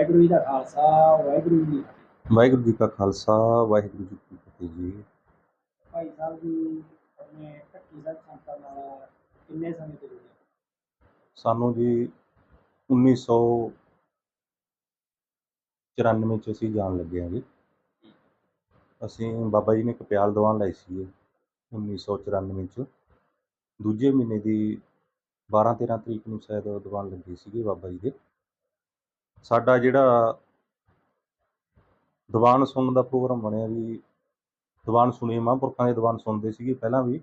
ਵਾਹਿਗੁਰੂ ਜੀ ਦਾ ਖਾਲਸਾ ਵਾਹਿਗੁਰੂ ਜੀ। ਵਾਹਿਗੁਰੂ ਜੀ ਕਾ ਖਾਲਸਾ ਵਾਹਿਗੁਰੂ ਜੀ ਕੀ ਫਤਿਹ ਜੀ। ਭਾਈ ਸਾਹਿਬ ਜੀ ਆਪਣੇ ਢੱਕੀ ਸਾਹਿਬ ਸੰਤਾਂ ਨਾਲ ਕਿੰਨੇ ਸਮੇਂ ਤੋਂ ਜੁੜੇ ਸਾਨੂੰ ਜੀ 1994 ਚ ਅਸੀਂ ਜਾਣ ਲੱਗੇ ਹਾਂ ਜੀ। ਅਸੀਂ ਬਾਬਾ ਜੀ ਨੇ ਕਪਿਆਲ ਦੀਵਾਨ ਲਈ ਸੀ 1994 ਚ। ਦੂਜੇ ਮਹੀਨੇ ਦੀ 12 13 ਤਰੀਕ ਨੂੰ ਸ਼ਾਇਦ ਦੀਵਾਨ ਲੱਗੀ ਸੀਗੀ ਬਾਬਾ ਜੀ ਦੇ। ਸਾਡਾ ਜਿਹੜਾ ਦੀਵਾਨ ਸੁਣਨ ਦਾ ਪ੍ਰੋਗਰਾਮ ਬਣਿਆ ਵੀ ਦੀਵਾਨ ਸੁਣੀਏ ਮਹਾਂਪੁਰਖਾਂ ਦੇ ਦੀਵਾਨ ਸੁਣਦੇ ਸੀਗੇ ਪਹਿਲਾਂ ਵੀ।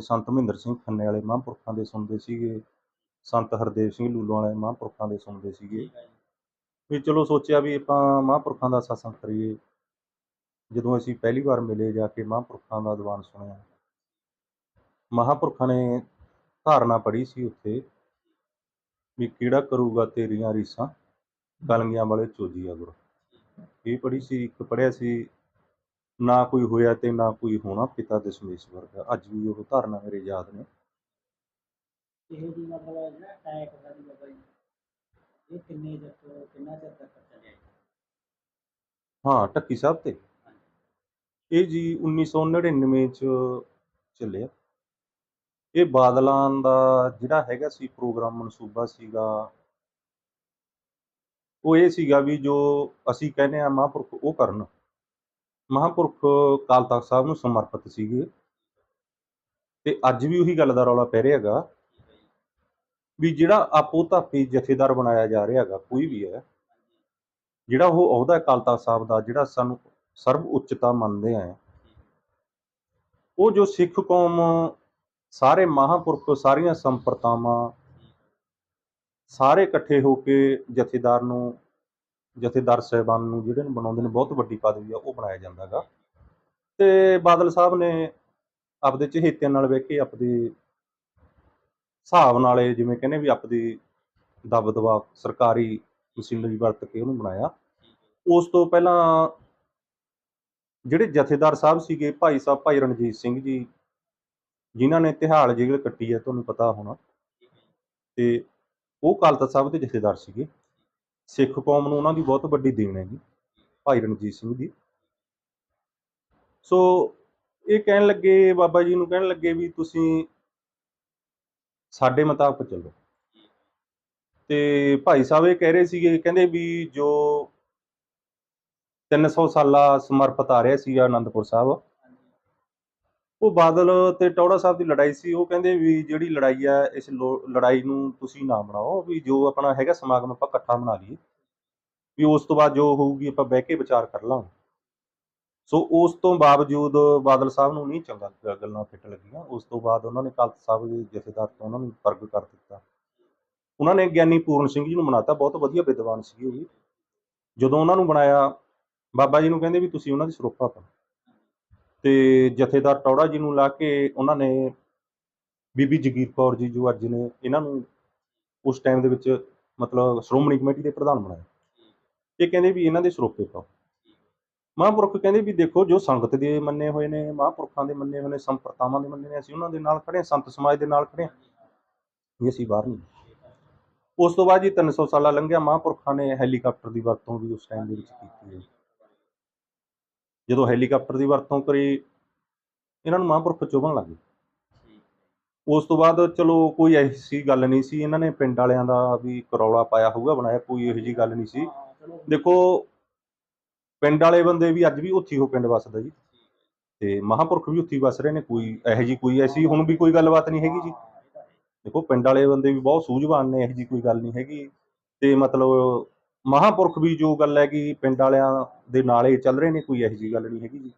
ਸੰਤ ਮਹਿੰਦਰ ਸਿੰਘ ਖੰਨੇ ਵਾਲੇ ਮਹਾਂਪੁਰਖਾਂ ਦੇ ਸੁਣਦੇ ਸੀਗੇ। ਸੰਤ ਹਰਦੇਵ ਸਿੰਘ ਲੂਲੋਂ ਵਾਲੇ ਮਹਾਂਪੁਰਖਾਂ ਦੇ ਸੁਣਦੇ ਸੀਗੇ। ਵੀ ਚਲੋ ਸੋਚਿਆ ਵੀ ਆਪਾਂ ਮਹਾਂਪੁਰਖਾਂ ਦਾ ਸਤਸੰਗ ਕਰੀਏ। ਜਦੋਂ ਅਸੀਂ ਪਹਿਲੀ ਵਾਰ ਮਿਲੇ ਜਾ ਕੇ ਮਹਾਂਪੁਰਖਾਂ ਦਾ ਦੀਵਾਨ ਸੁਣਿਆ। ਮਹਾਂਪੁਰਖਾਂ ਨੇ ਧਾਰਨਾ ਪੜ੍ਹੀ ਸੀ ਉੱਥੇ ਵੀ ਕਿਹੜਾ ਕਰੂਗਾ ਤੇਰੀਆਂ ਰੀਸਾਂ। ਕਲਗੀਆਂ ਵਾਲੇ ਚੋਜੀਆ ਗੁਰ। ਇਹ ਪੜ੍ਹੀ ਸੀ ਇੱਕ ਪੜ੍ਹਿਆ ਸੀ ਨਾ ਕੋਈ ਹੋਇਆ ਤੇ ਨਾ ਕੋਈ ਹੋਣਾ ਪਿਤਾ ਦਸ਼ਮੇਸ਼ ਵਰਗਾ। ਅੱਜ ਵੀ ਉਹ ਧਾਰਨਾ ਮੇਰੇ ਯਾਦ ਨੇ। ਇਹ ਜੀ ਮਤਲਬ ਜਿਹੜਾ ਅਟੈਕ ਹੋਇਆ ਜੀ ਬਾਬਾ ਜੀ ਇਹ ਕਿੰਨੇ ਚਿਰ ਤੋਂ ਕਿੰਨਾ ਚਿਰ ਤੱਕ ਚੱਲਿਆ ਜੀ? ਹਾਂ ਟੱਕੀ ਸਾਹਿਬ ਤੇ। ਇਹ ਜੀ 1999 ਚ ਚੱਲਿਆ। ਇਹ ਬਾਦਲਾਂ ਦਾ ਜਿਹੜਾ ਹੈਗਾ ਸੀ ਪ੍ਰੋਗਰਾਮ ਮਨਸੂਬਾ ਸੀਗਾ ਉਹ ਇਹ ਸੀਗਾ ਵੀ ਜੋ ਅਸੀਂ ਕਹਿੰਦੇ ਆ ਮਹਾਂਪੁਰਖ ਉਹ ਕਰਨ। ਮਹਾਂਪੁਰਖ ਕਾਲ ਤਖਤ ਸਾਹਿਬ ਨੂੰ ਸਮਰਪਿਤ ਸੀਗੇ। ਤੇ ਅੱਜ ਵੀ ਉਹੀ ਗੱਲ ਦਾ ਰੌਲਾ ਪੈ ਰਿਹਾ ਹੈਗਾ ਵੀ ਜਿਹੜਾ ਆਪੋ ਧਾਪੀ ਜਥੇਦਾਰ ਬਣਾਇਆ ਜਾ ਰਿਹਾ ਹੈਗਾ, ਕੋਈ ਵੀ ਹੈ, ਜਿਹੜਾ ਉਹ ਅਹੁਦਾ ਅਕਾਲ ਤਖਤ ਸਾਹਿਬ ਦਾ, ਜਿਹੜਾ ਸਾਨੂੰ ਸਰਵ ਉੱਚਤਾ ਮੰਨਦੇ ਆ, ਉਹ ਜੋ ਸਿੱਖ ਕੌਮ, ਸਾਰੇ ਮਹਾਂਪੁਰਖ, ਸਾਰੀਆਂ ਸੰਪਰਤਾਵਾਂ ਸਾਰੇ ਇਕੱਠੇ ਹੋ ਕੇ ਜਥੇਦਾਰ ਨੂੰ, ਜਥੇਦਾਰ ਸਾਹਿਬਾਨ ਨੂੰ ਜਿਹੜੇ ਨੂੰ ਬਣਾਉਂਦੇ ਨੇ, ਬਹੁਤ ਵੱਡੀ ਪਦਵੀ ਆ, ਉਹ ਬਣਾਇਆ ਜਾਂਦਾ ਹੈਗਾ। ਤੇ ਬਾਦਲ ਸਾਹਿਬ ਨੇ ਆਪਦੇ ਚਹੇਤਿਆਂ ਨਾਲ ਬਹਿ ਕੇ ਆਪਦੀ ਹਿਸਾਬ ਨਾਲ ਜਿਵੇਂ ਕਹਿੰਦੇ ਵੀ ਆਪਦੀ ਦਬਦਬਾ ਸਰਕਾਰੀ ਮਸ਼ੀਨਰੀ ਵਰਤ ਕੇ ਉਹਨੂੰ ਬਣਾਇਆ। ਉਸ ਤੋਂ ਪਹਿਲਾਂ ਜਿਹੜੇ ਜਥੇਦਾਰ ਸਾਹਿਬ ਸੀਗੇ, ਭਾਈ ਸਾਹਿਬ, ਭਾਈ ਰਣਜੀਤ ਸਿੰਘ ਜੀ, ਜਿਨ੍ਹਾਂ ਨੇ ਤਿਹਾੜ ਜੇਲ੍ਹ ਕੱਟੀ ਹੈ, ਤੁਹਾਨੂੰ ਪਤਾ ਹੋਣਾ। ਤੇ ਉਹ ਅਕਾਲ ਤਖਤ ਸਾਹਿਬ ਦੇ ਜਥੇਦਾਰ ਸੀਗੇ। ਸਿੱਖ ਕੌਮ ਨੂੰ ਉਹਨਾਂ ਦੀ ਬਹੁਤ ਵੱਡੀ ਦੇਣ ਹੈਗੀ, ਭਾਈ ਰਣਜੀਤ ਸਿੰਘ ਦੀ। ਸੋ ਇਹ ਕਹਿਣ ਲੱਗੇ, ਬਾਬਾ ਜੀ ਨੂੰ ਕਹਿਣ ਲੱਗੇ ਵੀ ਤੁਸੀਂ ਸਾਡੇ ਮੁਤਾਬਕ ਚੱਲੋ। ਤੇ ਭਾਈ ਸਾਹਿਬ ਇਹ ਕਹਿ ਰਹੇ ਸੀਗੇ, ਕਹਿੰਦੇ ਵੀ ਜੋ 300 ਸਾਲਾ ਸਮਰਪਿਤ ਆ ਰਿਹਾ ਸੀਗਾ ਆਨੰਦਪੁਰ ਸਾਹਿਬ ਉਹ ਬਾਦਲ ਤੇ ਟੌੜਾ ਸਾਹਿਬ ਦੀ ਲੜਾਈ ਸੀ, ਉਹ ਕਹਿੰਦੇ ਵੀ ਜਿਹੜੀ ਲੜਾਈ ਆ, ਇਸ ਲੜਾਈ ਨੂੰ ਤੁਸੀਂ ਨਾ ਬਣਾਓ, ਵੀ ਜੋ ਆਪਣਾ ਹੈਗਾ ਸਮਾਗਮ ਆਪਾਂ ਇਕੱਠਾ ਬਣਾ ਲਈਏ। ਵੀ ਉਸ ਤੋਂ ਬਾਅਦ ਜੋ ਹੋਊਗੀ ਆਪਾਂ ਬਹਿ ਕੇ ਵਿਚਾਰ ਕਰ ਲਾਂਗੇ। ਸੋ ਉਸ ਤੋਂ ਬਾਵਜੂਦ ਬਾਦਲ ਸਾਹਿਬ ਨੂੰ ਨਹੀਂ ਚੰਗਾ ਗੱਲਾਂ ਫਿੱਟ ਲੱਗੀਆਂ। ਉਸ ਤੋਂ ਬਾਅਦ ਉਹਨਾਂ ਨੇ ਕਾਲਤ ਸਾਹਿਬ ਦੇ ਜਥੇਦਾਰ ਤੋਂ ਉਹਨਾਂ ਨੂੰ ਵਰਗ ਕਰ ਦਿੱਤਾ। ਉਹਨਾਂ ਨੇ ਗਿਆਨੀ ਪੂਰਨ ਸਿੰਘ ਜੀ ਨੂੰ ਬਣਾਤਾ, ਬਹੁਤ ਵਧੀਆ ਵਿਦਵਾਨ ਸੀਗੇ ਉਹ ਵੀ। ਜਦੋਂ ਉਹਨਾਂ ਨੂੰ ਬਣਾਇਆ, ਬਾਬਾ ਜੀ ਨੂੰ ਕਹਿੰਦੇ ਵੀ ਤੁਸੀਂ ਉਹਨਾਂ ਦੀ ਸਰੋਪਾ ਕਰੋ ਤੇ ਜਥੇਦਾਰ ਟੌੜਾ ਜੀ ਨੂੰ ਲਾ ਕੇ ਉਹਨਾਂ ਨੇ ਬੀਬੀ ਜਗੀਰ ਕੌਰ ਜੀ ਜੋ ਅੱਜ ਨੇ, ਇਹਨਾਂ ਨੂੰ ਉਸ ਟਾਈਮ ਦੇ ਵਿੱਚ ਮਤਲਬ ਸ਼੍ਰੋਮਣੀ ਕਮੇਟੀ ਦੇ ਪ੍ਰਧਾਨ ਬਣਾਇਆ। ਇਹ ਕਹਿੰਦੇ ਵੀ ਇਹਨਾਂ ਦੇ ਸਰੋਪੇ ਪਾਓ। ਮਹਾਂਪੁਰਖ ਕਹਿੰਦੇ ਵੀ ਦੇਖੋ, ਜੋ ਸੰਗਤ ਦੇ ਮੰਨੇ ਹੋਏ ਨੇ, ਮਹਾਂਪੁਰਖਾਂ ਦੇ ਮੰਨੇ ਹੋਏ ਨੇ, ਸੰਪਰਤਾਵਾਂ ਦੇ ਮੰਨੇ ਨੇ, ਅਸੀਂ ਉਹਨਾਂ ਦੇ ਨਾਲ ਖੜੇ ਸੰਤ ਸਮਾਜ ਦੇ ਨਾਲ ਖੜੇ ਹਾਂ। ਵੀ ਅਸੀਂ ਬਾਹਰ ਨਹੀਂ। ਉਸ ਤੋਂ ਬਾਅਦ ਜੀ 300 ਸਾਲਾ ਲੰਘਿਆ, ਮਹਾਂਪੁਰਖਾਂ ਨੇ ਹੈਲੀਕਾਪਟਰ ਦੀ ਵਰਤੋਂ ਵੀ ਉਸ ਟਾਈਮ ਦੇ ਵਿੱਚ ਕੀਤੀ ਹੈ। ਜਦੋਂ ਹੈਲੀਕਾਪਟਰ ਦੀ ਵਰਤੋਂ ਕਰੀ ਇਹਨਾਂ ਨੂੰ ਮਹਾਂਪੁਰਖ ਚੁਭਣ ਲੱਗੇ ਉਸ ਤੋਂ ਬਾਅਦ ਚਲੋ ਕੋਈ ਐਸੀ ਗੱਲ ਨਹੀਂ ਸੀ ਇਹਨਾਂ ਨੇ ਪਿੰਡ ਵਾਲਿਆਂ ਦਾ ਵੀ ਕਰੌਲਾ ਪਾਇਆ ਹੋਊਗਾ ਬਣਾਇਆ ਕੋਈ ਇਹੋ ਜੀ ਗੱਲ ਨਹੀਂ ਸੀ। ਦੇਖੋ ਪਿੰਡ ਵਾਲੇ ਬੰਦੇ ਵੀ ਅੱਜ ਵੀ ਉੱਥੀ ਹੋ ਪਿੰਡ ਵਸਦਾ ਜੀ। ਤੇ ਮਹਾਂਪੁਰਖ ਵੀ ਉੱਥੀ ਵਸ ਰਹੇ ਨੇ ਕੋਈ ਇਹੋ ਜੀ ਕੋਈ ਐਸੀ ਹੁਣ ਵੀ ਕੋਈ ਗੱਲਬਾਤ ਨਹੀਂ ਹੈਗੀ ਜੀ। ਦੇਖੋ ਪਿੰਡ ਵਾਲੇ ਬੰਦੇ ਵੀ ਬਹੁਤ ਸੂਝਵਾਨ ਨੇ ਇਹੋ ਜੀ ਕੋਈ ਗੱਲ ਨਹੀਂ ਹੈਗੀ। ਤੇ ਮਤਲਬ ਮਹਾਂਪੁਰਖ ਵੀ ਜੋ ਗੱਲ ਹੈ ਕਿ ਪਿੰਡ ਵਾਲਿਆਂ ਦੇ ਨਾਲ ਹੀ ਚੱਲ ਰਹੇ ਨੇ, ਕੋਈ ਇਹੋ ਜੀ ਗੱਲ ਨਹੀਂ ਹੈਗੀ ਜੀ।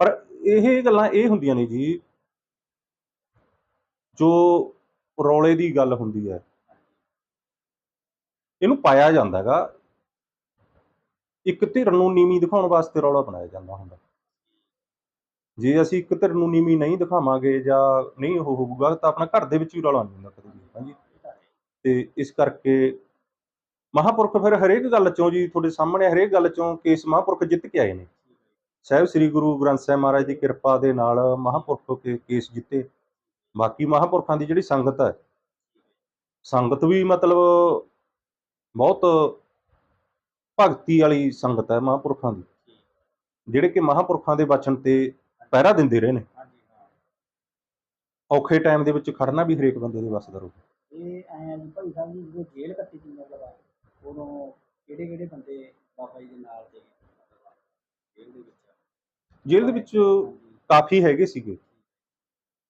ਪਰ ਇਹ ਗੱਲਾਂ ਇਹ ਹੁੰਦੀਆਂ ਨੇ ਜੀ, ਜੋ ਰੌਲੇ ਦੀ ਗੱਲ ਹੁੰਦੀ ਹੈ, ਇਹਨੂੰ ਪਾਇਆ ਜਾਂਦਾ ਹੈਗਾ। ਇੱਕ ਧਿਰ ਨੂੰ ਨੀਵੀਂ ਦਿਖਾਉਣ ਵਾਸਤੇ ਰੌਲਾ ਬਣਾਇਆ ਜਾਂਦਾ ਹੁੰਦਾ। ਜੇ ਅਸੀਂ ਇੱਕ ਧਿਰ ਨੂੰ ਨੀਵੀਂ ਨਹੀਂ ਦਿਖਾਵਾਂਗੇ ਜਾਂ ਨਹੀਂ ਉਹ ਹੋਊਗਾ, ਤਾਂ ਆਪਣਾ ਘਰ ਦੇ ਵਿੱਚ ਵੀ ਰੌਲਾ ਨਹੀਂ ਹੁੰਦਾ ਕਦੇ ਵੀ ਹਾਂਜੀ ਤੇ ਇਸ ਕਰਕੇ ਮਹਾਂਪੁਰਖ ਫਿਰ ਹਰੇਕ ਗੱਲ ਚੋਂ ਜੀ ਤੁਹਾਡੇ ਸਾਹਮਣੇ ਹਰੇਕ ਗੱਲ ਚੋਂ ਕੇਸ ਮਹਾਂਪੁਰਖ ਜਿੱਤ ਕੇ ਆਏ ਨੇ। ਸਾਹਿਬ ਸ੍ਰੀ ਗੁਰੂ ਗ੍ਰੰਥ ਸਾਹਿਬ ਮਹਾਰਾਜ ਦੀ ਕਿਰਪਾ ਦੇ ਨਾਲ ਮਹਾਂਪੁਰਖ ਕੇ ਕੇਸ ਜਿੱਤੇ। ਬਾਕੀ ਮਹਾਂਪੁਰਖਾਂ ਦੀ ਜਿਹੜੀ ਸੰਗਤ ਹੈ, ਸੰਗਤ ਵੀ ਮਤਲਬ ਬਹੁਤ ਭਗਤੀ ਵਾਲੀ ਸੰਗਤ ਹੈ ਮਹਾਂਪੁਰਖਾਂ ਦੀ। ਜਿਹੜੇ ਕਿ ਮਹਾਂਪੁਰਖਾਂ ਦੇ ਬਚਨ ਤੇ ਪਹਿਰਾ ਦਿੰਦੇ ਰਹੇ ਨੇ। ਔਖੇ ਟਾਈਮ ਦੇ ਵਿੱਚ ਖੜਨਾ ਵੀ ਹਰੇਕ ਬੰਦੇ ਦੇ ਵੱਸ ਦਾ ਰੋਗ ਇਹ ਐਂ ਭਾਈ ਸਾਹਿਬ ਜੀ ਜਦੋਂ ਜੇਲ੍ਹ ਕੱਟੀ ਸੀ ਮਤਲਬ ਉਦੋਂ ਕਿਹੜੇ ਕਿਹੜੇ ਬੰਦੇ ਬਾਬਾ ਜੀ ਦੇ ਨਾਲ ਦੇ ਜੇਲ੍ਹ ਦੇ ਵਿੱਚ ਜੇਲ੍ਹ ਦੇ ਵਿੱਚ ਹਾਂਜੀ। ਕਾਫੀ ਹੈਗੇ ਸੀਗੇ।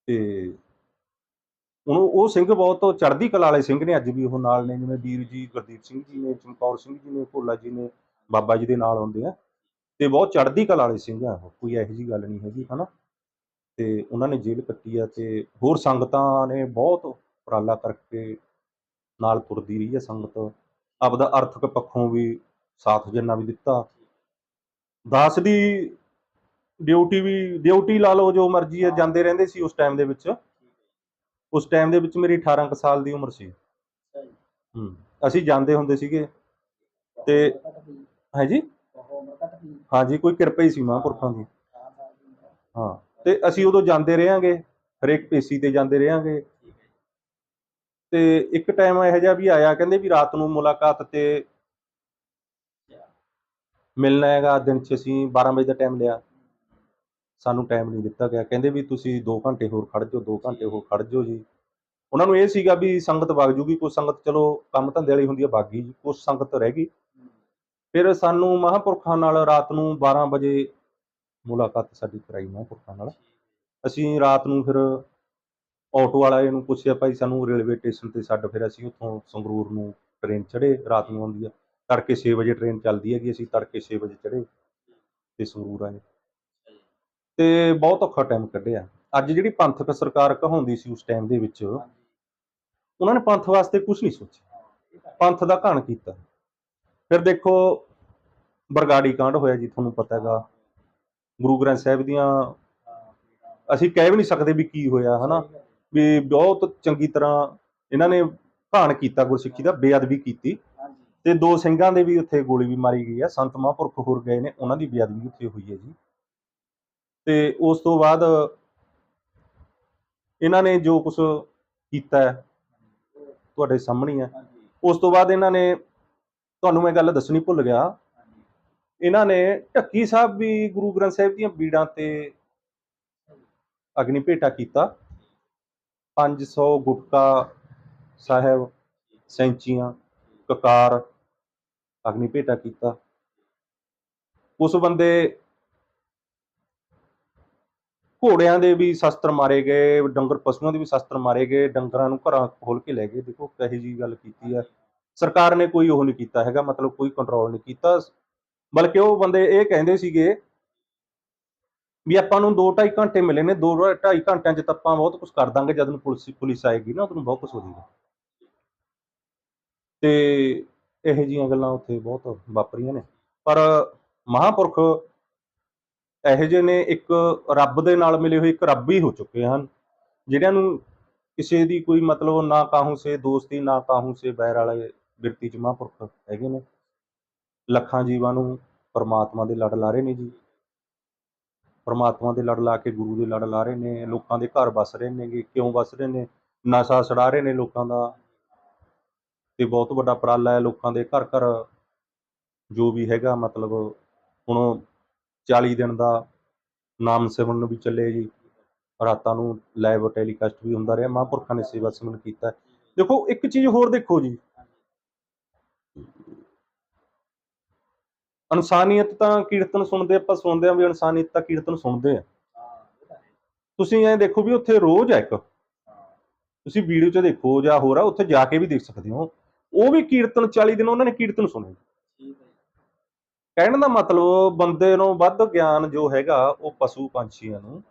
ਤੇ ਹੁਣ ਉਹ ਸਿੰਘ ਬਹੁਤ ਚੜ੍ਹਦੀ ਕਲਾ ਵਾਲੇ ਸਿੰਘ ਨੇ ਅੱਜ ਵੀ ਉਹ ਨਾਲ ਨੇ ਜਿਵੇਂ ਵੀਰ ਜੀ ਗੁਰਦੀਪ ਸਿੰਘ ਜੀ ਨੇ ਚਮਕੌਰ ਸਿੰਘ ਜੀ ਨੇ ਭੋਲਾ ਜੀ ਨੇ ਬਾਬਾ ਜੀ ਦੇ ਨਾਲ ਹੁੰਦੇ ਆ। ਤੇ ਬਹੁਤ ਚੜ੍ਹਦੀ ਕਲਾ ਵਾਲੇ ਸਿੰਘ ਆ ਕੋਈ ਇਹੋ ਜੀ ਗੱਲ ਨਹੀਂ ਹੈਗੀ ਹਨਾ? ਤੇ ਉਹਨਾਂ ਨੇ ਜੇਲ੍ਹ ਕੱਟੀ ਆ ਤੇ ਹੋਰ ਸੰਗਤਾਂ ਨੇ ਬਹੁਤ ਉਪਰਾਲਾ ਕਰਕੇ ਨਾਲ ਤੁਰਦੀ ਰਹੀ ਹੈ ਸੰਗਤ। ਆਪਦਾ ਆਰਥਿਕ ਪੱਖੋਂ ਵੀ ਸਾਥ ਜਿੰਨਾ ਵੀ ਦਿੱਤਾ। ਦਾਸ ਦੀ ਡਿਊਟੀ ਵੀ, ਡਿਊਟੀ ਲਾ ਲਓ ਜੋ ਮਰਜ਼ੀ ਹੈ, ਜਾਂਦੇ ਰਹਿੰਦੇ ਸੀ ਉਸ ਟਾਈਮ ਦੇ ਵਿੱਚ। ਉਸ ਟਾਈਮ ਦੇ ਵਿੱਚ ਮੇਰੀ 18 ਕੁ ਸਾਲ ਦੀ ਉਮਰ ਸੀ। ਅੱਛਾ ਹੂੰ, ਅਸੀਂ ਜਾਂਦੇ ਹੁੰਦੇ ਸੀਗੇ ਤੇ- ਹਾਂਜੀ? ਹਾਂਜੀ, ਕੋਈ ਕਿਰਪਾ ਹੀ ਸੀ ਮਹਾਂਪੁਰਖਾਂ ਦੀ ਦੀ। ਹਾਂ, ਤੇ ਅਸੀਂ ਉਦੋਂ ਜਾਂਦੇ ਰਹਾਂਗੇ, ਹਰੇਕ ਪੇਸੀ ਤੇ ਜਾਂਦੇ ਰਹਾਂਗੇ। ਤੇ ਇੱਕ ਟਾਈਮ ਇਹੋ ਜਿਹਾ ਵੀ ਆਇਆ, ਕਹਿੰਦੇ ਵੀ ਰਾਤ ਨੂੰ ਮੁਲਾਕਾਤ ਤੇ ਮਿਲਣਾ ਹੈਗਾ, ਦਿਨ 'ਚ ਅਸੀਂ 12 ਵਜੇ ਦਾ ਟਾਈਮ ਲਿਆ। ਸਾਨੂੰ ਟਾਈਮ ਨਹੀਂ ਦਿੱਤਾ ਗਿਆ। ਕਹਿੰਦੇ ਵੀ ਤੁਸੀਂ 2 ਘੰਟੇ ਹੋਰ ਖੜ ਜਾਓ 2 ਘੰਟੇ ਹੋਰ ਖੜ ਜਾਓ ਜੀ। ਉਹਨਾਂ ਨੂੰ ਇਹ ਸੀਗਾ ਵੀ ਸੰਗਤ ਵਗ ਜੂਗੀ ਕੁਝ ਸੰਗਤ ਚਲੋ ਕੰਮ ਧੰਦੇ ਵਾਲੀ ਹੁੰਦੀ ਹੈ ਬਾਗੀ ਜੀ ਕੁਝ ਸੰਗਤ ਰਹਿ ਗਈ। ਫਿਰ ਸਾਨੂੰ ਮਹਾਂਪੁਰਖਾਂ ਨਾਲ ਰਾਤ ਨੂੰ 12 ਵਜੇ ਮੁਲਾਕਾਤ ਸਾਡੀ ਕਰਾਈ ਮਹਾਂਪੁਰਖਾਂ ਨਾਲ। ਅਸੀਂ ਰਾਤ ਨੂੰ ਫਿਰ ਆਟੋ ਵਾਲਾ ਇਹਨੂੰ ਪੁੱਛਿਆ, ਭਾਈ ਸਾਨੂੰ ਰੇਲਵੇ ਸਟੇਸ਼ਨ ਤੇ ਛੱਡ ਫਿਰ ਅਸੀਂ ਉੱਥੋਂ ਸੰਗਰੂਰ ਨੂੰ ਟ੍ਰੇਨ ਚੜੇ ਰਾਤ ਨੂੰ ਆਉਂਦੀ ਆ। ਤੜਕੇ 6 ਵਜੇ ਟ੍ਰੇਨ ਚੱਲਦੀ ਹੈਗੀ, ਅਸੀਂ ਤੜਕੇ 6 ਵਜੇ ਚੜ੍ਹੇ ਤੇ ਸੰਗਰੂਰ ਆਏ। ਤੇ ਬਹੁਤ ਔਖਾ ਟਾਈਮ ਕੱਢਿਆ। ਅੱਜ ਜਿਹੜੀ ਪੰਥਕ ਸਰਕਾਰ ਕਹਾਉਂਦੀ ਸੀ ਉਸ ਟਾਈਮ ਦੇ ਵਿੱਚ, ਉਹਨਾਂ ਨੇ ਪੰਥ ਵਾਸਤੇ ਕੁਝ ਨਹੀਂ ਸੋਚਿਆ। ਪੰਥ ਦਾ ਘਾਣ ਕੀਤਾ। ਫਿਰ ਦੇਖੋ, ਬਰਗਾੜੀ ਕਾਂਡ ਹੋਇਆ ਜੀ, ਤੁਹਾਨੂੰ ਪਤਾ ਹੈਗਾ। ਗੁਰੂ ਗ੍ਰੰਥ ਸਾਹਿਬ ਦੀਆਂ, ਅਸੀਂ ਕਹਿ ਵੀ ਨਹੀਂ ਸਕਦੇ ਵੀ ਕੀ ਹੋਇਆ, ਹਨਾ? ਵੀ ਬਹੁਤ ਚੰਗੀ ਤਰ੍ਹਾਂ ਇਹਨਾਂ ਨੇ ਘਾਣ ਕੀਤਾ ਗੁਰਸਿੱਖੀ ਦਾ ਬੇਅਦਬੀ ਕੀਤੀ। ਤੇ ਦੋ ਸਿੰਘਾਂ ਦੇ ਵੀ ਉੱਥੇ ਗੋਲੀ ਵੀ ਮਾਰੀ ਗਈ ਹੈ ਸੰਤ ਮਹਾਂਪੁਰਖ ਹੋਰ ਗਏ ਨੇ ਉਹਨਾਂ ਦੀ ਬੇਅਦਬੀ ਉੱਥੇ ਹੋਈ ਹੈ ਜੀ। ਤੇ ਉਸ ਤੋਂ ਬਾਅਦ ਇਹਨਾਂ ਨੇ ਜੋ ਕੁਝ ਕੀਤਾ ਤੁਹਾਡੇ ਸਾਹਮਣੇ ਹੀ ਉਸ ਤੋਂ ਬਾਅਦ ਇਹਨਾਂ ਨੇ ਤੁਹਾਨੂੰ ਮੈਂ ਗੱਲ ਦੱਸਣੀ ਭੁੱਲ ਗਿਆ। ਇਹਨਾਂ ਨੇ ਢੱਕੀ ਸਾਹਿਬ ਵੀ ਗੁਰੂ ਗ੍ਰੰਥ ਸਾਹਿਬ ਦੀਆਂ ਬੀੜਾਂ ਤੇ ਅਗਨੀ ਭੇਟਾ ਕੀਤਾ। 500 ਗੁਟਕਾ ਸਾਹਿਬ, ਸੈਂਚੀਆਂ, ਕਕਾਰ ਅਗਨੀ ਭੇਟਾ ਕੀਤਾ। ਉਸ ਬੰਦੇ ਘੋੜਿਆਂ ਦੇ ਵੀ ਸ਼ਸਤਰ ਮਾਰੇ ਗਏ, ਡੰਗਰ ਪਸ਼ੂਆਂ ਦੇ ਵੀ ਸ਼ਸਤਰ ਮਾਰੇ ਗਏ, ਡੰਗਰਾਂ ਨੂੰ ਘਰਾਂ ਖੋਲ ਕੇ ਲੈ ਗਏ। ਦੇਖੋ, ਕਹੇ ਜੀ ਗੱਲ ਕੀਤੀ ਹੈ। ਸਰਕਾਰ ਨੇ ਕੋਈ ਉਹ ਨਹੀਂ ਕੀਤਾ ਹੈਗਾ, ਮਤਲਬ ਕੋਈ ਕੰਟਰੋਲ ਨਹੀਂ ਕੀਤਾ। ਬਲਕਿ ਉਹ ਬੰਦੇ ਇਹ ਕਹਿੰਦੇ ਸੀਗੇ ਵੀ ਆਪਾਂ ਨੂੰ 2.5 ਘੰਟੇ ਮਿਲੇ ਨੇ 2.5 ਘੰਟਿਆਂ 'ਚ ਤਾਂ ਆਪਾਂ ਬਹੁਤ ਕੁਝ ਕਰ ਦਾਂਗੇ ਜਦ ਨੂੰ ਪੁਲਿਸ ਪੁਲਿਸ ਆਏਗੀ ਨਾ, ਉਦੋਂ ਬਹੁਤ ਕੁਝ ਹੋ ਜਾਊਗਾ ਤੇ ਇਹੋ ਜਿਹੀਆਂ ਗੱਲਾਂ ਉੱਥੇ ਬਹੁਤ ਵਾਪਰੀਆਂ ਨੇ। ਪਰ ਮਹਾਂਪੁਰਖ ਇਹੋ ਜਿਹੇ ਨੇ, ਇੱਕ ਰੱਬ ਦੇ ਨਾਲ ਮਿਲੇ ਹੋਏ ਇੱਕ ਰੱਬ ਹੀ ਹੋ ਚੁੱਕੇ ਹਨ, ਜਿਹੜਿਆਂ ਨੂੰ ਕਿਸੇ ਦੀ ਕੋਈ ਮਤਲਬ ਨਾ ਕਾਹੂ ਸੇ ਦੋਸਤੀ, ਨਾ ਕਾਹੂ ਸੇ ਬੈਰ ਵਾਲੇ ਬਿਰਤੀ ਚ ਮਹਾਂਪੁਰਖ ਹੈਗੇ ਨੇ। ਲੱਖਾਂ ਜੀਵਾਂ ਨੂੰ ਪਰਮਾਤਮਾ ਦੇ ਲੜ ਲਾ ਰਹੇ ਨੇ ਜੀ। ਪਰਮਾਤਮਾ ਦੇ ਲੜ ਲਾ ਕੇ ਗੁਰੂ ਦੇ ਲੜ ਲਾ ਰਹੇ ਨੇ, ਲੋਕਾਂ ਦੇ ਘਰ ਵਸ ਰਹੇ ਨੇਗੇ, ਕਿਉਂ ਵਸ ਰਹੇ ਨੇ? ਨਸ਼ਾ ਛਡਾ ਰਹੇ ਨੇ ਲੋਕਾਂ ਦਾ। ਤੇ ਬਹੁਤ ਵੱਡਾ ਉਪਰਾਲਾ ਹੈ ਲੋਕਾਂ ਦੇ ਘਰ ਘਰ। ਜੋ ਵੀ ਹੈਗਾ ਮਤਲਬ ਹੁਣ 40 ਦਿਨ ਦਾ ਨਾਮ ਸਿਮਰਨ ਵੀ ਚੱਲੇ ਜੀ। ਰਾਤਾਂ ਨੂੰ ਲਾਈਵ ਟੈਲੀਕਾਸਟ ਵੀ ਹੁੰਦਾ ਰਿਹਾ, ਮਹਾਂਪੁਰਖਾਂ ਨੇ ਸੇਵਾ ਸਿਮਰਨ ਕੀਤਾ। ਦੇਖੋ ਇੱਕ ਚੀਜ਼ ਹੋਰ ਦੇਖੋ ਜੀ। ਇਨਸਾਨੀਅਤ ਤਾਂ ਕੀਰਤਨ ਸੁਣਦੇ ਆਪਾਂ ਸੁਣਦੇ ਆ ਵੀ ਇਨਸਾਨੀਅਤ ਤਾਂ ਕੀਰਤਨ ਸੁਣਦੇ ਆ ਹਾਂ। ਤੁਸੀਂ ਐਂ ਦੇਖੋ ਵੀ ਉੱਥੇ ਰੋਜ਼ ਹੈ ਇੱਕ। ਤੁਸੀਂ ਵੀਡੀਓ 'ਚ ਦੇਖੋ ਜਾਂ ਹੋਰ ਆ, ਉੱਥੇ ਜਾ ਕੇ ਵੀ ਦੇਖ ਸਕਦੇ ਹੋ। ਉਹ ਵੀ ਕੀਰਤਨ 40 ਦਿਨ ਉਹਨਾਂ ਨੇ ਕੀਰਤਨ ਸੁਣੇ। ਕਹਿਣ ਦਾ ਮਤਲਬ ਬੰਦੇ ਨੂੰ ਵੱਧ ਗਿਆਨ ਜੋ ਹੈਗਾ ਉਹ ਪਸ਼ੂ ਪੰਛੀਆਂ ਨੂੰ।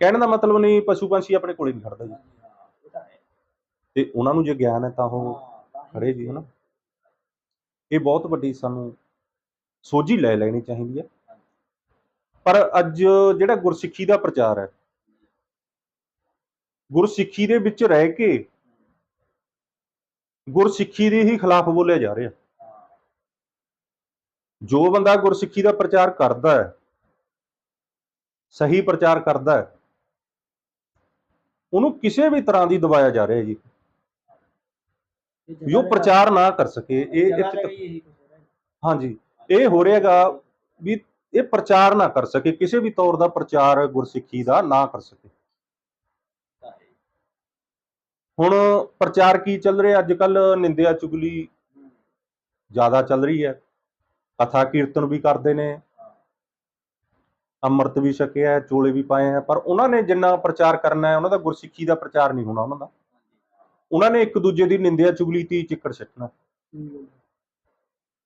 ਕਹਿਣ ਦਾ ਮਤਲਬ ਨਹੀਂ, ਪਸ਼ੂ ਪੰਛੀ ਆਪਣੇ ਕੋਲੇ ਨਹੀਂ ਖੜਦਾ ਜੀ। ਤੇ ਉਹਨਾਂ ਨੂੰ ਜੇ ਗਿਆਨ ਹੈ ਤਾਂ ਉਹ ਖੜੇ ਜੀ ਹਨਾ ਇਹ ਬਹੁਤ ਵੱਡੀ ਸਾਨੂੰ ਸੋਝੀ ਲੈ ਲੈਣੀ ਚਾਹੀਦੀ ਹੈ। ਪਰ ਅੱਜ ਜਿਹੜਾ ਗੁਰਸਿੱਖੀ ਦਾ ਪ੍ਰਚਾਰ ਹੈ ਗੁਰਸਿੱਖੀ ਦੇ ਵਿੱਚ ਰਹਿ ਕੇ ਗੁਰਸਿੱਖੀ ਦੇ ਹੀ ਖਿਲਾਫ ਬੋਲਿਆ ਜਾ ਰਿਹਾ। ਜੋ ਬੰਦਾ ਗੁਰਸਿੱਖੀ ਦਾ ਪ੍ਰਚਾਰ ਕਰਦਾ ਹੈ ਸਹੀ ਪ੍ਰਚਾਰ ਕਰਦਾ ਹੈ ਉਹਨੂੰ ਕਿਸੇ ਵੀ ਤਰ੍ਹਾਂ ਦੀ ਦਬਾਇਆ ਜਾ ਰਿਹਾ ਜੀ। ਵੀ ਉਹ ਜਗ੍ਹਾ ਪ੍ਰਚਾਰ ਨਾ ਕਰ ਸਕੇ ਇਹ ਇੱਕ। ਹਾਂਜੀ ਇਹ ਹੋ ਰਿਹਾਗਾ ਵੀ ਇਹ ਪ੍ਰਚਾਰ ਨਾ ਕਰ ਸਕੇ ਕਿਸੇ ਵੀ ਤੌਰ ਦਾ ਪ੍ਰਚਾਰ ਗੁਰਸਿੱਖੀ ਦਾ ਨਾ ਕਰ ਸਕੇ। ਹੁਣ ਪ੍ਰਚਾਰ ਕੀ ਚੱਲ ਰਿਹਾ ਅੱਜ ਕੱਲ ਨਿੰਦਿਆ ਚੁਗਲੀ। ਜ਼ਿਆਦਾ ਚੱਲ ਰਹੀ ਹੈ ਕਥਾ ਕੀਰਤਨ ਵੀ ਕਰਦੇ ਨੇ ਅੰਮ੍ਰਿਤ ਵੀ ਛਕਿਆ ਚੋਲੇ ਵੀ ਪਾਏ ਹੈ ਪਰ ਉਹਨਾਂ ਨੇ ਜਿੰਨਾ ਪ੍ਰਚਾਰ ਕਰਨਾ ਹੈ ਉਹਨਾਂ ਦਾ ਗੁਰਸਿੱਖੀ ਦਾ ਪ੍ਰਚਾਰ ਨਹੀਂ ਹੋਣਾ ਉਹਨਾਂ ਦਾ ਉਹਨਾਂ ਨੇ ਇੱਕ ਦੂਜੇ ਦੀ ਨਿੰਦਿਆ ਚੁਗਲੀ ਤੇ, ਚਿੱਕੜ ਛੱਟਣਾ।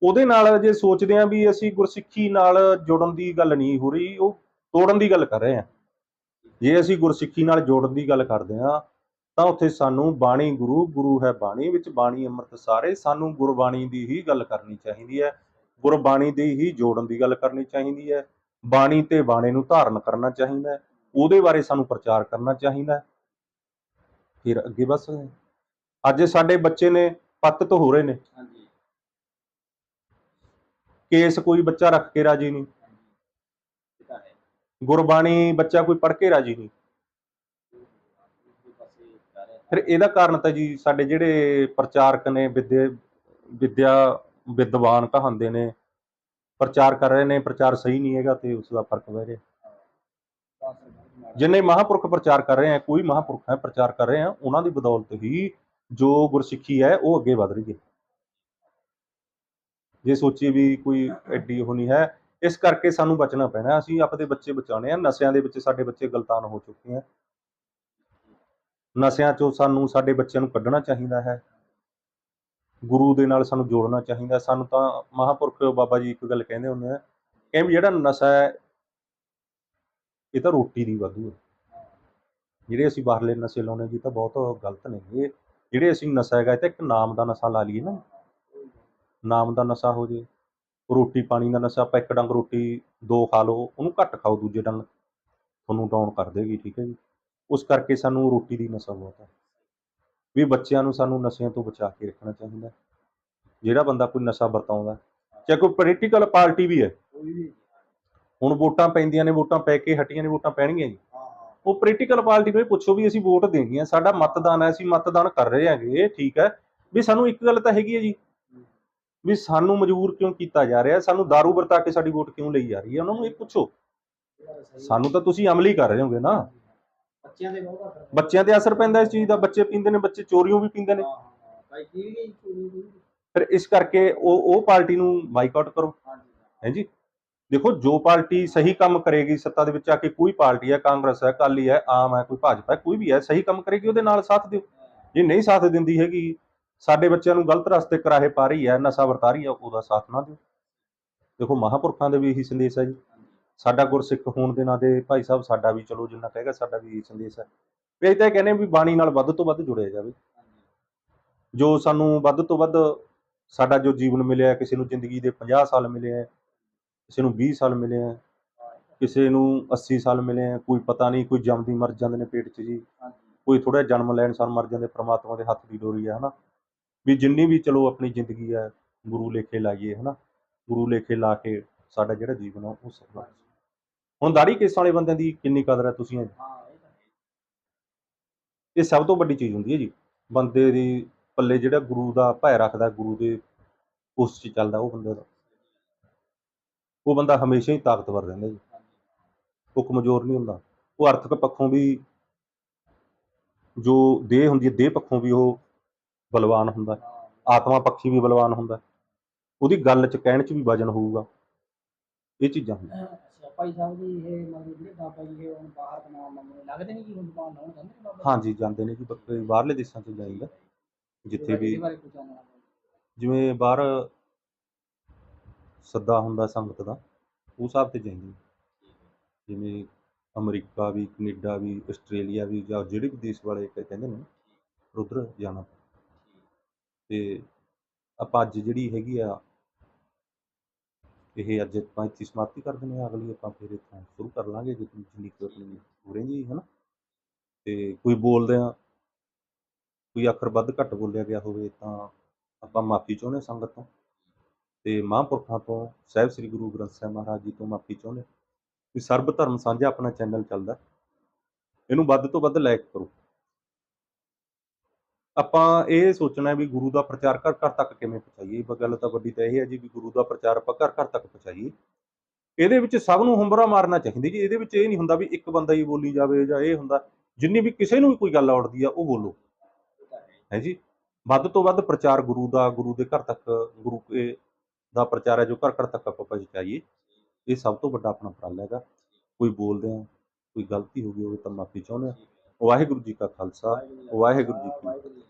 ਉਹਦੇ ਨਾਲ ਜੇ ਸੋਚਦੇ ਆ ਵੀ ਅਸੀਂ ਗੁਰਸਿੱਖੀ ਨਾਲ ਜੋੜਨ ਦੀ ਗੱਲ ਨਹੀਂ ਹੋ ਰਹੀ, ਉਹ ਤੋੜਨ ਦੀ ਗੱਲ ਕਰ ਰਹੇ ਆ ਜੇ ਅਸੀਂ ਗੁਰਸਿੱਖੀ ਨਾਲ ਜੋੜਨ ਦੀ ਗੱਲ ਕਰਦੇ ਆ ਤਾਂ ਉੱਥੇ ਸਾਨੂੰ ਬਾਣੀ ਗੁਰੂ ਗੁਰੂ ਹੈ ਬਾਣੀ ਵਿੱਚ ਬਾਣੀ ਅੰਮ੍ਰਿਤ ਸਾਰੇ, ਸਾਨੂੰ ਗੁਰਬਾਣੀ ਦੀ ਹੀ ਗੱਲ ਕਰਨੀ ਚਾਹੀਦੀ ਹੈ। ਗੁਰਬਾਣੀ ਦੀ ਹੀ ਜੋੜਨ ਦੀ ਗੱਲ ਕਰਨੀ ਚਾਹੀਦੀ ਹੈ। ਬਾਣੀ ਤੇ ਬਾਣੇ ਨੂੰ ਧਾਰਨ ਕਰਨਾ ਚਾਹੀਦਾ ਹੈ। ਉਹਦੇ ਬਾਰੇ ਸਾਨੂੰ ਪ੍ਰਚਾਰ ਕਰਨਾ ਚਾਹੀਦਾ ਹੈ। ਫਿਰ ਅੱਗੇ ਬਸ। ਅੱਜ ਸਾਡੇ ਬੱਚੇ ਨੇ ਪਤਿਤ ਹੋ ਰਹੇ ਨੇ। ਹਾਂਜੀ। ਕੇਸ ਕੋਈ ਬੱਚਾ ਰੱਖ ਕੇ ਰਾਜੀ ਨਹੀਂ। ਤਾਂ ਗੁਰਬਾਣੀ ਬੱਚਾ ਕੋਈ ਪੜ੍ਹ ਕੇ ਰਾਜੀ ਨਹੀਂ। ਫਿਰ ਇਹਦਾ ਕਾਰਨ ਤਾਂ ਜੀ ਸਾਡੇ ਜਿਹੜੇ ਪ੍ਰਚਾਰਕ ਨੇ ਵਿਦਿਆ ਵਿਦਿਆ ਵਿਦਵਾਨ ਕਹਾਉਂਦੇ ਨੇ ਪ੍ਰਚਾਰ ਕਰ ਰਹੇ ਨੇ ਪ੍ਰਚਾਰ ਸਹੀ ਨਹੀਂ ਹੈਗਾ ਤੇ ਉਸ ਦਾ ਫ਼ਰਕ ਪੈ ਰਿਹਾ। ਤਾਂ ਜਿੰਨੇ ਮਹਾਂਪੁਰਖ ਪ੍ਰਚਾਰ ਕਰ ਰਹੇ ਆ ਕੋਈ ਮਹਾਂਪੁਰਖ ਹੈ ਪ੍ਰਚਾਰ ਕਰ ਰਹੇ ਆ ਉਹਨਾਂ ਦੀ ਬਦੌਲਤ ਹੀ ਜੋ ਗੁਰਸਿੱਖੀ ਹੈ, ਉਹ ਅੱਗੇ ਵਧ ਰਹੀ ਹੈ। ਜੇ ਸੋਚੀਏ ਵੀ ਕੋਈ ਐਡੀ ਉਹ ਨਹੀਂ ਹੈ, ਇਸ ਕਰਕੇ ਸਾਨੂੰ ਬਚਣਾ ਪੈਣਾ। ਅਸੀਂ ਆਪਣੇ ਬੱਚੇ ਬਚਾਉਣੇ ਆ। ਨਸ਼ਿਆਂ ਦੇ ਵਿੱਚ ਸਾਡੇ ਬੱਚੇ ਗਲਤਾਨ ਹੋ ਚੁੱਕੇ ਆ। ਨਸ਼ਿਆਂ ਚੋਂ ਸਾਨੂੰ, ਸਾਡੇ ਬੱਚਿਆਂ ਨੂੰ ਕੱਢਣਾ ਚਾਹੀਦਾ ਹੈ। ਗੁਰੂ ਦੇ ਨਾਲ ਸਾਨੂੰ ਜੋੜਨਾ ਚਾਹੀਦਾ। ਸਾਨੂੰ ਤਾਂ ਮਹਾਂਪੁਰਖ ਬਾਬਾ ਜੀ ਇੱਕ ਗੱਲ ਕਹਿੰਦੇ ਹੁੰਦੇ ਆ ਕਿ ਵੀ ਜਿਹੜਾ ਨਸ਼ਾ ਹੈ, ਇਹ ਤਾਂ ਰੋਟੀ ਦੀ ਵਾਧੂ ਹੈ। ਜਿਹੜੇ ਅਸੀਂ ਬਾਹਰਲੇ ਨਸ਼ੇ ਲਾਉਣੇ ਜੀ ਤਾਂ ਬਹੁਤ ਗਲਤ ਨੇ। ਇਹ ਜਿਹੜੇ ਅਸੀਂ ਨਸ਼ਾ ਹੈਗਾ ਤਾਂ ਇੱਕ ਨਾਮ ਦਾ ਨਸ਼ਾ ਲਾ ਲਈਏ ਨਾ। ਨਾਮ ਦਾ ਨਸ਼ਾ ਹੋ ਜੇ ਰੋਟੀ ਪਾਣੀ ਦਾ ਨਸ਼ਾ ਆਪਾਂ ਇੱਕ ਡੰਗ ਰੋਟੀ ਦੋ ਖਾ ਲਓ ਉਹਨੂੰ ਘੱਟ ਖਾਓ ਦੂਜੇ ਡੰਗ ਤੁਹਾਨੂੰ ਡਾਊਨ ਕਰ ਦੇਗੀ ਠੀਕ ਹੈ ਜੀ। ਉਸ ਕਰਕੇ ਸਾਨੂੰ ਰੋਟੀ ਦੀ ਨਸ਼ਾ ਬਹੁਤ ਹੈ। ਵੀ ਬੱਚਿਆਂ ਨੂੰ ਸਾਨੂੰ ਨਸ਼ਿਆਂ ਤੋਂ ਬਚਾ ਕੇ ਰੱਖਣਾ ਚਾਹੀਦਾ। ਜਿਹੜਾ ਬੰਦਾ ਕੋਈ ਨਸ਼ਾ ਵਰਤਾਉਂਦਾ ਚਾਹੇ ਕੋਈ ਪੋਲੀਟੀਕਲ ਪਾਰਟੀ ਵੀ ਹੈ। ਹੁਣ ਵੋਟਾਂ ਪੈਂਦੀਆਂ ਨੇ ਵੋਟਾਂ ਪੈ ਕੇ ਹਟੀਆਂ ਨੇ ਵੋਟਾਂ ਪੈਣਗੀਆਂ ਜੀ। ਉਹ ਪੋਲੀਟੀਕਲ ਪਾਰਟੀ ਨੂੰ ਇਹ ਪੁੱਛੋ ਵੀ ਅਸੀਂ ਵੋਟ ਦੇਣੀ ਹੈ ਸਾਡਾ ਮਤਦਾਨ ਹੈ ਅਸੀਂ ਮਤਦਾਨ ਕਰ ਰਹੇ ਹੈਗੇ ਠੀਕ ਹੈ। ਵੀ ਸਾਨੂੰ ਇੱਕ ਗੱਲ ਤਾਂ ਹੈਗੀ ਹੈ ਜੀ ਵੀ ਸਾਨੂੰ ਮਜਬੂਰ ਕਿਉਂ ਕੀਤਾ ਜਾ ਰਿਹਾ ਸਾਨੂੰ दारू ਵਰਤਾ ਕੇ ਸਾਡੀ ਵੋਟ ਕਿਉਂ ਲਈ ਜਾ ਰਹੀ ਹੈ ਉਹਨਾਂ ਨੂੰ ਇਹ ਪੁੱਛੋ। ਸਾਨੂੰ ਤਾਂ ਤੁਸੀਂ ਅਮਲੀ ਕਰ ਰਹੇ ਹੋਗੇ ਨਾ। ਬੱਚਿਆਂ ਦੇ ਬਹੁਤ ਅਸਰ। ਬੱਚਿਆਂ ਤੇ ਅਸਰ ਪੈਂਦਾ ਇਸ ਚੀਜ਼ ਦਾ ਬੱਚੇ ਪੀਂਦੇ ਨੇ ਬੱਚੇ ਚੋਰੀਆਂ ਵੀ ਪੀਂਦੇ ਨੇ। ਫਿਰ ਇਸ ਕਰਕੇ ਉਹ ਉਹ ਪਾਰਟੀ ਨੂੰ ਬਾਈਕਾਟ ਕਰੋ। ਹਾਂਜੀ। ਹੈ ਜੀ? ਦੇਖੋ, ਜੋ ਪਾਰਟੀ ਸਹੀ ਕੰਮ ਕਰੇਗੀ ਸੱਤਾ ਦੇ ਵਿੱਚ ਆ ਕੇ ਕੋਈ ਪਾਰਟੀ ਹੈ ਕਾਂਗਰਸ ਹੈ ਅਕਾਲੀ ਹੈ ਆਮ ਹੈ ਕੋਈ ਭਾਜਪਾ ਹੈ ਕੋਈ ਵੀ ਹੈ ਸਹੀ ਕੰਮ ਕਰੇਗੀ, ਉਹਦੇ ਨਾਲ ਸਾਥ ਦਿਓ। ਜੇ ਨਹੀਂ ਸਾਥ ਦਿੰਦੀ ਹੈਗੀ, ਸਾਡੇ ਬੱਚਿਆਂ ਨੂੰ ਗਲਤ ਰਸਤੇ ਕਰਾਹੇ ਪਾ ਰਹੀ ਹੈ ਨਸ਼ਾ ਵਰਤਾ ਰਹੀ ਹੈ ਉਹਦਾ ਸਾਥ ਨਾ ਦਿਓ। ਦੇਖੋ, ਮਹਾਂਪੁਰਖਾਂ ਦੇ ਵੀ ਇਹੀ ਸੰਦੇਸ਼ ਹੈ ਜੀ। ਸਾਡਾ ਗੁਰਸਿੱਖ ਹੋਣ ਦੇ ਨਾਤੇ ਭਾਈ ਸਾਹਿਬ, ਸਾਡਾ ਵੀ ਚਲੋ, ਜਿੰਨਾ ਕਹੇਗਾ ਸਾਡਾ ਵੀ ਇਹੀ ਸੰਦੇਸ਼ ਹੈ ਵੀ ਤਾਂ ਇਹ ਕਹਿੰਦੇ ਵੀ ਬਾਣੀ ਨਾਲ ਵੱਧ ਤੋਂ ਵੱਧ ਜੁੜਿਆ ਜਾਵੇ। ਜੋ ਸਾਨੂੰ ਵੱਧ ਤੋਂ ਵੱਧ ਸਾਡਾ ਜੋ ਜੀਵਨ ਮਿਲਿਆ, ਕਿਸੇ ਨੂੰ ਜ਼ਿੰਦਗੀ ਦੇ 50 ਸਾਲ ਮਿਲੇ ਹੈ ਕਿਸੇ ਨੂੰ 20 ਸਾਲ ਮਿਲੇ ਹੈ ਕਿਸੇ ਨੂੰ 80 ਸਾਲ ਮਿਲੇ ਹੈ ਕੋਈ ਪਤਾ ਨਹੀਂ ਕੋਈ ਜੰਮਦੀ ਮਰ ਜਾਂਦੇ ਨੇ ਪੇਟ 'ਚ ਜੀ। ਕੋਈ ਥੋੜਾ ਜਨਮ ਲੈਣ ਸਾਰ ਮਰ ਜਾਂਦੇ ਪ੍ਰਮਾਤਮਾ ਦੇ ਹੱਥ ਦੀ ਡੋਰੀ ਹੈ ਹਨਾ। ਵੀ ਜਿੰਨੀ ਵੀ ਚਲੋ ਆਪਣੀ ਜ਼ਿੰਦਗੀ ਹੈ ਗੁਰੂ ਲੇਖੇ ਲਾਈਏ ਹਨਾ। ਗੁਰੂ ਲੇਖੇ ਲਾ ਕੇ ਸਾਡਾ ਜਿਹੜਾ ਜੀਵਨ ਆ ਉਹ ਸਫਲ ਹੁਣ ਦਾੜੀ ਕੇਸ ਵਾਲੇ ਬੰਦਿਆਂ ਦੀ ਕਿੰਨੀ ਕਦਰ ਹੈ ਤੁਸੀਂ? ਇਹ ਸਭ ਤੋਂ ਵੱਡੀ ਚੀਜ਼ ਹੁੰਦੀ ਹੈ ਜੀ। ਬੰਦੇ ਦੀ ਪੱਲੇ ਜਿਹੜਾ ਗੁਰੂ ਦਾ ਭੈ ਰੱਖਦਾ ਗੁਰੂ ਦੇ ਉਸ 'ਚ ਚੱਲਦਾ ਉਹ ਬੰਦੇ ਦਾ। ਉਹ ਬੰਦਾ ਹਮੇਸ਼ਾ ਹੀ ਤਾਕਤਵਰ ਰਹਿੰਦਾ ਜੀ। ਉਹ ਕਮਜ਼ੋਰ ਨਹੀਂ ਹੁੰਦਾ। ਉਹ ਆਰਥਿਕ ਪੱਖੋਂ ਵੀ ਜੋ ਦੇਹ ਹੁੰਦੀ ਹੈ ਦੇਹ ਪੱਖੋਂ ਵੀ ਉਹ ਬਲਵਾਨ ਹੁੰਦਾ ਆਤਮਾ ਪੱਖੀ ਵੀ ਬਲਵਾਨ ਹੁੰਦਾ ਉਹਦੀ ਗੱਲ 'ਚ ਕਹਿਣ 'ਚ ਵੀ ਵਜਨ ਹੋਊਗਾ। ਇਹ ਚੀਜ਼ਾਂ ਹੁੰਦੀਆਂ। ਭਾਈ ਸਾਹਿਬ ਜੀ ਇਹ ਮਤਲਬ ਜਿਹੜੇ ਬਾਬਾ ਜੀ ਇਹ ਹੁਣ ਬਾਹਰ ਬਣਾ ਮੰਗਣੇ ਲੱਗਦੇ ਨਹੀਂ ਕਿ ਹੁਣ ਦੁਕਾਨ ਲਾਉਣ ਜਾਂਦੇ ਨੇ ਬਾਬਾ ਹਾਂਜੀ ਜਾਂਦੇ ਨੇ ਜੀ ਬਾਹਰਲੇ ਦੇਸ਼ਾਂ 'ਚ ਜਾਈਦਾ ਜਿੱਥੇ ਵੀ ਜਿਵੇਂ ਬਾਹਰ ਸੱਦਾ ਹੁੰਦਾ ਸੰਗਤ ਦਾ ਉਸ ਹਿਸਾਬ ਤੇ ਜਾਂਦੇ ਜਿਵੇਂ ਅਮਰੀਕਾ ਵੀ, ਕੈਨੇਡਾ ਵੀ, ਆਸਟ੍ਰੇਲੀਆ ਵੀ ਜਾਂ ਜਿਹੜੇ ਵੀ ਦੇਸ਼ ਵਾਲੇ ਕ- ਕਹਿੰਦੇ ਨੇ, ਉੱਧਰ ਜਾਣਾ ਤੇ ਆਪਾਂ ਅੱਜ ਜਿਹੜੀ ਹੈਗੀ ਆ, ਇਹ ਅੱਜ ਆਪਾਂ ਇੱਥੇ ਸਮਾਪਤੀ ਕਰ ਦਿੰਦੇ ਹਾਂ, ਅਗਲੀ ਆਪਾਂ ਫਿਰ ਇੱਥੋਂ ਸ਼ੁਰੂ ਕਰ ਲਾਂਗੇ ਜਿੰਨੀ ਜਿੰਨੀ ਕੁ ਆਪਣੀ ਹੋ ਰਹੀ ਜੀ, ਹਨਾ। ਤੇ ਕੋਈ ਬੋਲਦੇ ਆ ਕੋਈ ਅੱਖਰ ਵੱਧ ਘੱਟ ਬੋਲਿਆ ਗਿਆ ਹੋਵੇ ਤਾਂ ਆਪਾਂ ਮਾਫੀ ਚਾਹੁੰਦੇ ਹਾਂ ਸੰਗਤ ਤੋਂ। ਤੇ ਮਹਾਂਪੁਰਖਾਂ ਤੋਂ ਸਾਹਿਬ ਸ੍ਰੀ ਗੁਰੂ ਗ੍ਰੰਥ ਸਾਹਿਬ ਮਹਾਰਾਜ ਜੀ ਤੋਂ ਮਾਫੀ ਚਾਹੁੰਦੇ ਵੀ ਸਰਬ ਧਰਮ ਸਾਂਝਾ ਆਪਣਾ ਚੈਨਲ ਚੱਲਦਾ ਇਹਨੂੰ ਵੱਧ ਤੋਂ ਵੱਧ ਲਾਈਕ ਕਰੋ। ਆਪਾਂ ਇਹ ਸੋਚਣਾ ਵੀ ਗੁਰੂ ਦਾ ਪ੍ਰਚਾਰ ਘਰ ਘਰ ਤੱਕ ਕਿਵੇਂ ਪਹੁੰਚਾਈਏ? ਬ ਗੱਲ ਤਾਂ ਵੱਡੀ ਤਾਂ ਇਹ ਹੈ ਜੀ ਵੀ ਗੁਰੂ ਦਾ ਪ੍ਰਚਾਰ ਆਪਾਂ ਘਰ ਘਰ ਤੱਕ ਪਹੁੰਚਾਈਏ। ਇਹਦੇ ਵਿੱਚ ਸਭ ਨੂੰ ਹੁੰਬਰਾ ਮਾਰਨਾ ਚਾਹੀਦਾ ਜੀ। ਇਹਦੇ ਵਿੱਚ ਇਹ ਨਹੀਂ ਹੁੰਦਾ ਵੀ ਇੱਕ ਬੰਦਾ ਹੀ ਬੋਲੀ ਜਾਵੇ ਜਾਂ ਇਹ ਹੁੰਦਾ ਜਿੰਨੀ ਵੀ ਕਿਸੇ ਨੂੰ ਵੀ ਕੋਈ ਗੱਲ ਆਉੜਦੀ ਆ ਉਹ ਬੋਲੋ। ਇਹ ਹੈ ਜੀ? ਵੱਧ ਤੋਂ ਵੱਧ ਪ੍ਰਚਾਰ ਗੁਰੂ ਦਾ ਗੁਰੂ ਦੇ ਘਰ ਤੱਕ ਗੁਰੂ ਕੇ ਦਾ ਪ੍ਰਚਾਰ ਹੈ ਜੋ ਘਰ ਘਰ ਤੱਕ ਆਪਾਂ ਪਹੁੰਚਾਈਏ ਇਹ ਸਭ ਤੋਂ ਵੱਡਾ ਆਪਣਾ ਉਪਰਾਲਾ ਹੈਗਾ। ਕੋਈ ਬੋਲਦੇ ਆ, ਕੋਈ ਗਲਤੀ ਹੋ ਗਈ ਹੋਵੇ ਤਾਂ ਮਾਫੀ ਚਾਹੁੰਦੇ ਆ। ਵਾਹਿਗੁਰੂ ਜੀ ਕਾ ਖਾਲਸਾ, ਵਾਹਿਗੁਰੂ ਜੀ ਕੀ ਵਾਹਿਗੁਰੂ ਜੀ ਕੀ